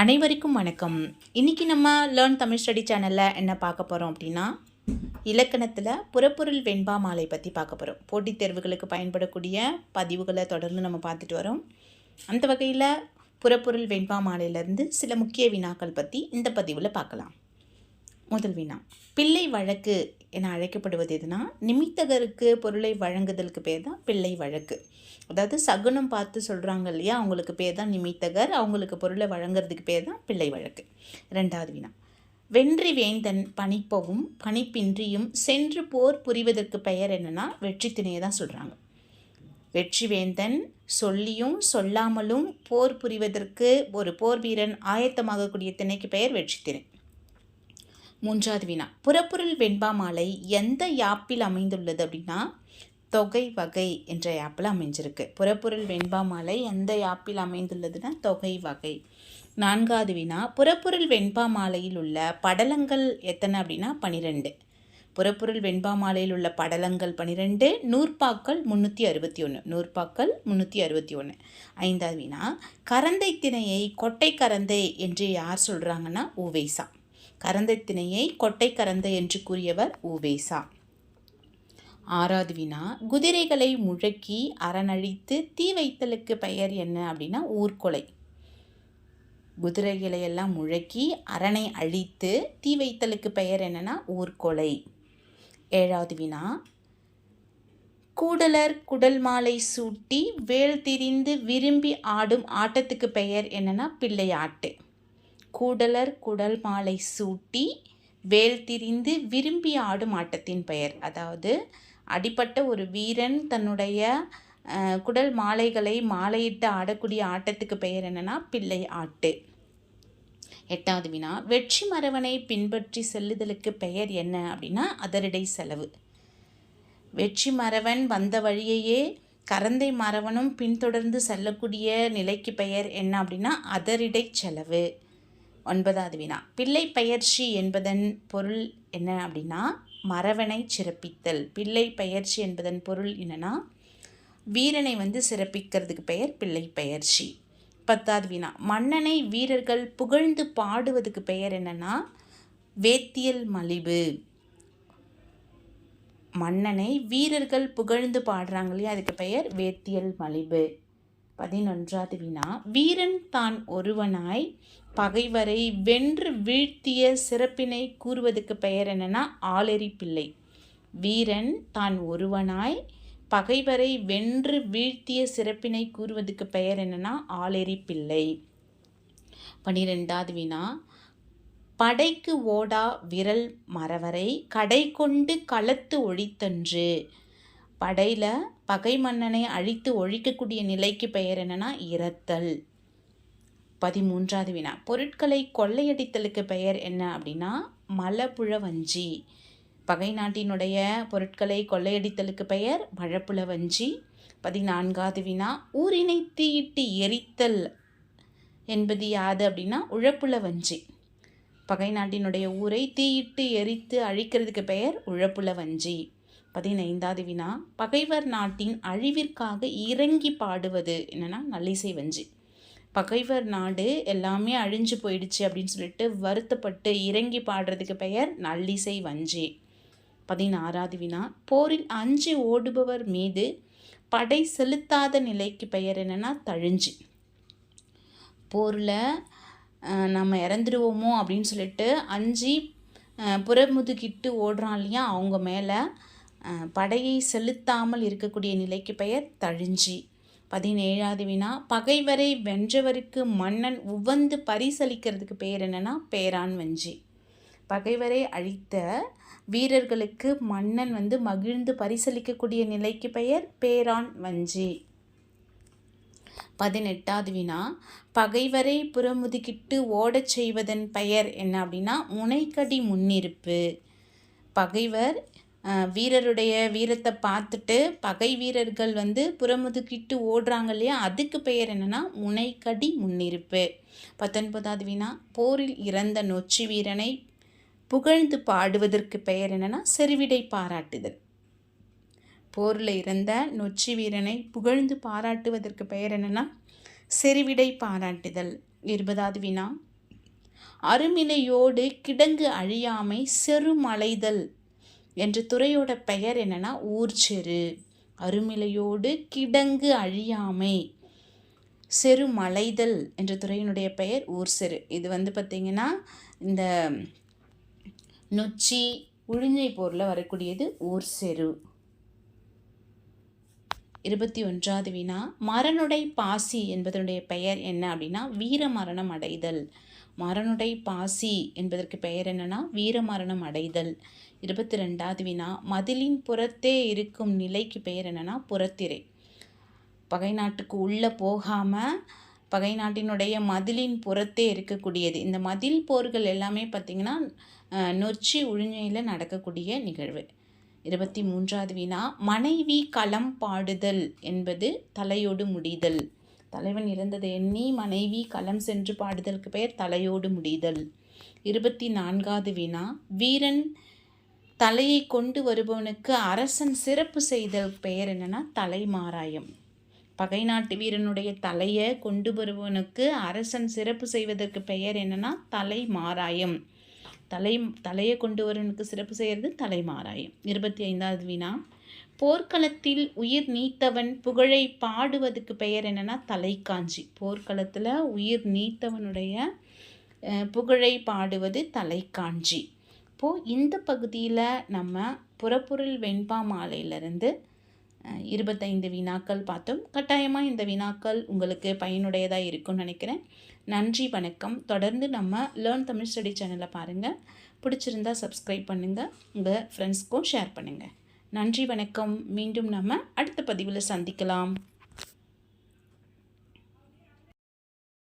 அனைவருக்கும் வணக்கம். இன்றைக்கி நம்ம லேர்ன் தமிழ் ஸ்டடி சேனலில் என்ன பார்க்க போகிறோம் அப்படின்னா இலக்கணத்தில் புறப்பொருள் வெண்பா மாலை பற்றி பார்க்க போகிறோம் போட்டித் தேர்வுகளுக்கு பயன்படக்கூடிய பதிவுகளை தொடர்ந்து நம்ம பார்த்துட்டு வரோம். அந்த வகையில் புறப்பொருள் வெண்பா மாலையிலேருந்து சில முக்கிய வினாக்கள் பற்றி இந்த பதிவில் பார்க்கலாம். முதல் வினா பிள்ளை வழக்கு என அழைக்கப்படுவது எதுனா நிமித்தகருக்கு பொருளை வழங்குதலுக்கு பேர் தான் பிள்ளை வழக்கு. அதாவது சகுனம் பார்த்து சொல்கிறாங்க இல்லையா அவங்களுக்கு பேர் தான் நிமித்தகர் அவங்களுக்கு பொருளை வழங்குறதுக்கு பேர் தான் பிள்ளை வழக்கு. ரெண்டாவது வினா. வென்றி வேந்தன் பணிப்பவும் பணிப்பின்றியும் சென்று போர் புரிவதற்கு பெயர் என்னென்னா வெற்றி திணையை தான் சொல்கிறாங்க வெற்றி வேந்தன் சொல்லியும் சொல்லாமலும் போர் புரிவதற்கு ஒரு போர் வீரன் ஆயத்தமாகக்கூடிய திணைக்கு பெயர் வெற்றி திணை. மூன்றாவது வினா புறப்பொருள் வெண்பா மாலை எந்த யாப்பில் அமைந்துள்ளது அப்படின்னா தொகை வகை என்ற யாப்பில் அமைஞ்சிருக்கு. புறப்பொருள் வெண்பா மாலை எந்த யாப்பில் அமைந்துள்ளதுன்னா தொகை வகை. நான்காவது வினா புறப்பொருள் வெண்பா மாலையில் உள்ள படலங்கள் எத்தனை அப்படின்னா பனிரெண்டு. புறப்பொருள் வெண்பா மாலையில் உள்ள படலங்கள் பனிரெண்டு நூற்பாக்கள் முந்நூற்றி அறுபத்தி ஒன்று நூற்பாக்கள் முந்நூற்றி அறுபத்தி ஒன்று ஐந்தாவது வினா கரந்தை திணையை கொட்டை கரந்தை என்று யார் சொல்கிறாங்கன்னா உவேசா. கரந்தை திணையை கொட்டை கரந்தை என்று கூறியவர் ஊவேசா. ஆறாவது வினா குதிரைகளை முழக்கி அரணழித்து தீ வைத்தலுக்கு பெயர் என்ன அப்படின்னா ஊர்கொலை. குதிரைகளை எல்லாம் முழக்கி அரணை அழித்து தீ வைத்தலுக்கு பெயர் என்னன்னா ஊர்கொலை. ஏழாவது வினா கூடலர் குடல் மாலை சூட்டி வேல் திரிந்து விரும்பி ஆடும் ஆட்டத்துக்கு பெயர் என்னன்னா பிள்ளையாட்டு. கூடலர் குடல் மாலை சூட்டி வேல் திரிந்து விரும்பி ஆடும் ஆட்டத்தின் பெயர். அதாவது அடிப்பட்ட ஒரு வீரன் தன்னுடைய குடல் மாலைகளை மாலையிட்டு ஆடக்கூடிய ஆட்டத்துக்கு பெயர் என்னன்னா பிள்ளை ஆட்டு. எட்டாவது வினா வெற்றி மரவனை பின்பற்றி செல்லுதலுக்கு பெயர் என்ன அப்படின்னா அதரிடை செலவு. வெற்றி மரவன் வந்த வழியையே கரந்தை மரவனும் பின்தொடர்ந்து செல்லக்கூடிய நிலைக்கு பெயர் என்ன அப்படின்னா அதரிடை செலவு. ஒன்பதாவது வினா பிள்ளை பயிற்சி என்பதன் பொருள் என்ன அப்படின்னா மரவனை சிறப்பித்தல். பிள்ளை பயிற்சி என்பதன் பொருள் என்னன்னா வீரனை வந்து சிறப்பிக்கிறதுக்கு பெயர் பிள்ளை பயிற்சி பத்தாவது வினா மன்னனை வீரர்கள் புகழ்ந்து பாடுவதுக்கு பெயர் என்னன்னா வேத்தியல் மலிவு. மன்னனை வீரர்கள் புகழ்ந்து பாடுறாங்க இல்லையா? அதுக்கு பெயர் வேத்தியல் மலிவு. பதினொன்றாவது வினா வீரன் தான் ஒருவனாய் பகைவரை வென்று வீழ்த்திய சிறப்பினை கூறுவதுக்கு பெயர் என்னன்னா ஆளெறி பிள்ளை. வீரன் தான் ஒருவனாய் பகைவரை வென்று வீழ்த்திய சிறப்பினை கூறுவதுக்கு பெயர் என்னன்னா ஆளெறி பிள்ளை. பனிரெண்டாவது வினா படைக்கு ஓடா விரல் மறவரை கடை கொண்டு களத்து ஒழித்தன்று. படையில் பகை மன்னனை அழித்து ஒழிக்கக்கூடிய நிலைக்கு பெயர் என்னன்னா இரத்தல். பதிமூன்றாவது வினா. பொருட்களை கொள்ளையடித்தலுக்கு பெயர் என்ன அப்படின்னா மலப்புழ வஞ்சி பகை நாட்டினுடைய பொருட்களை கொள்ளையடித்தலுக்கு பெயர் மழப்புழவஞ்சி. பதினான்காவது வினா ஊரினை தீயிட்டு எரித்தல் என்பது யாது அப்படின்னா உழப்புல வஞ்சி பகை நாட்டினுடைய ஊரை தீயிட்டு எரித்து அழிக்கிறதுக்கு பெயர் உழப்புல வஞ்சி பதினைந்தாவது வினா பகைவர் நாட்டின் அழிவிற்காக இறங்கி பாடுவது. என்னன்னா நல்லிசை வஞ்சி பகைவர் நாடு எல்லாமே அழிஞ்சு போயிடுச்சு அப்படின்னு சொல்லிட்டு வருத்தப்பட்டு இறங்கி பாடுறதுக்கு பெயர் நல்லிசை வஞ்சி. பதினாறாவது வினா போரில் அஞ்சு ஓடுபவர் மீது படை செலுத்தாத நிலைக்கு பெயர் என்னென்னா தழிஞ்சு. போரில் நம்ம இறந்துடுவோமோ அப்படின்னு சொல்லிட்டு அஞ்சு புறமுதுகிட்டு ஓடுறான் இல்லையா அவங்க மேலே படையை செலுத்தாமல் இருக்கக்கூடிய நிலைக்கு பெயர் தழிஞ்சி. பதினேழாவது வினா பகைவரை வென்றவருக்கு மன்னன் உவந்து பரிசளிக்கிறதுக்கு பெயர் என்னன்னா பேரான் வஞ்சி பகைவரை அழித்த வீரர்களுக்கு மன்னன் வந்து மகிழ்ந்து பரிசளிக்கக்கூடிய நிலைக்கு பெயர் பேரான் வஞ்சி பதினெட்டாவது வினா பகைவரை புறமுதுகிட்டு ஓடச் செய்வதன் பெயர் என்ன? அப்படின்னா முனைக்கடி முன்னிருப்பு. பகைவர் வீரருடைய வீரத்தை பார்த்துட்டு பகை வீரர்கள் வந்து புறமுதுகிட்டு ஓடுறாங்க இல்லையா? அதுக்கு பெயர் என்னென்னா முனைக்கடி முன்னிருப்பு. பத்தொன்பதாவது வினா போரில் இறந்த நொச்சி வீரனை புகழ்ந்து பாடுவதற்கு பெயர் என்னன்னா செருவிடை பாராட்டுதல். போரில் இறந்த நொச்சி வீரனை புகழ்ந்து பாராட்டுவதற்கு பெயர் என்னன்னா செருவிடை பாராட்டுதல். இருபதாவது வினா அருமிலையோடு கிடங்கு அழியாமை செருமலைதல். என்ற துறையோட பெயர் என்னென்னா ஊர்ச்செரு. அருமிலையோடு கிடங்கு அழியாமை. செருமலைதல் என்ற துறையினுடைய பெயர் ஊர்செரு இது வந்து பார்த்திங்கன்னா இந்த நொச்சி உழிஞ்சை போரில் வரக்கூடியது ஊர்செரு இருபத்தி ஒன்றாவது வினா மரனுடை பாசி என்பதனுடைய பெயர் என்ன அப்படின்னா வீர மரணம் அடைதல். மரணுடை பாசி என்பதற்கு பெயர் என்னன்னா வீர மரணம் அடைதல். இருபத்தி ரெண்டாவது வினா மதிலின் புறத்தே இருக்கும் நிலைக்கு பெயர் என்னன்னா புறத்திரை. பகை நாட்டுக்கு உள்ளே போகாமல் பகை நாட்டினுடைய மதிலின் புறத்தே இருக்கக்கூடியது. இந்த மதில் போர்கள் எல்லாமே பார்த்திங்கன்னா நொச்சி உழிஞையில் நடக்கக்கூடிய நிகழ்வு. இருபத்தி மூன்றாவது வினா மனைவி களம் பாடுதல் என்பது தலையோடு முடிதல். தலைவன் இறந்ததை எண்ணி மனைவி களம் சென்று பாடுதலுக்கு பெயர் தலையோடு முடிதல். இருபத்தி நான்காவது வினா வீரன் தலையை கொண்டு வருபவனுக்கு அரசன் சிறப்பு செய்தல் பெயர் என்னன்னா தலைமாராயம். பகை நாட்டு வீரனுடைய தலையை கொண்டு வருபவனுக்கு அரசன் சிறப்பு செய்வதற்கு பெயர் என்னன்னா தலைமாராயம். தலை தலையை கொண்டு வரவனுக்கு சிறப்பு செய்கிறது தலைமாராயம் இருபத்தி ஐந்தாவது வினா. போர்க்களத்தில் உயிர் நீத்தவன் புகழை பாடுவதுக்கு பெயர் என்னென்னா தலைக்காஞ்சி. போர்க்களத்தில் உயிர் நீத்தவனுடைய புகழை பாடுவது தலைக்காஞ்சி. இப்போது இந்த பகுதியில் நம்ம புறப்பொருள் வெண்பா மாலையிலிருந்து இருபத்தைந்து வினாக்கள் பார்த்தோம். கட்டாயமாக இந்த வினாக்கள் உங்களுக்கு பயனுடையதாக இருக்கும்னு நினைக்கிறேன். நன்றி வணக்கம். தொடர்ந்து நம்ம லேர்ன் தமிழ் ஸ்டடி சேனலை பாருங்கள் பிடிச்சிருந்தா சப்ஸ்கிரைப் பண்ணுங்கள் உங்கள் ஃப்ரெண்ட்ஸ்க்கும் ஷேர் பண்ணுங்கள் நன்றி வணக்கம். மீண்டும் நம்ம அடுத்த பதிவில் சந்திக்கலாம்.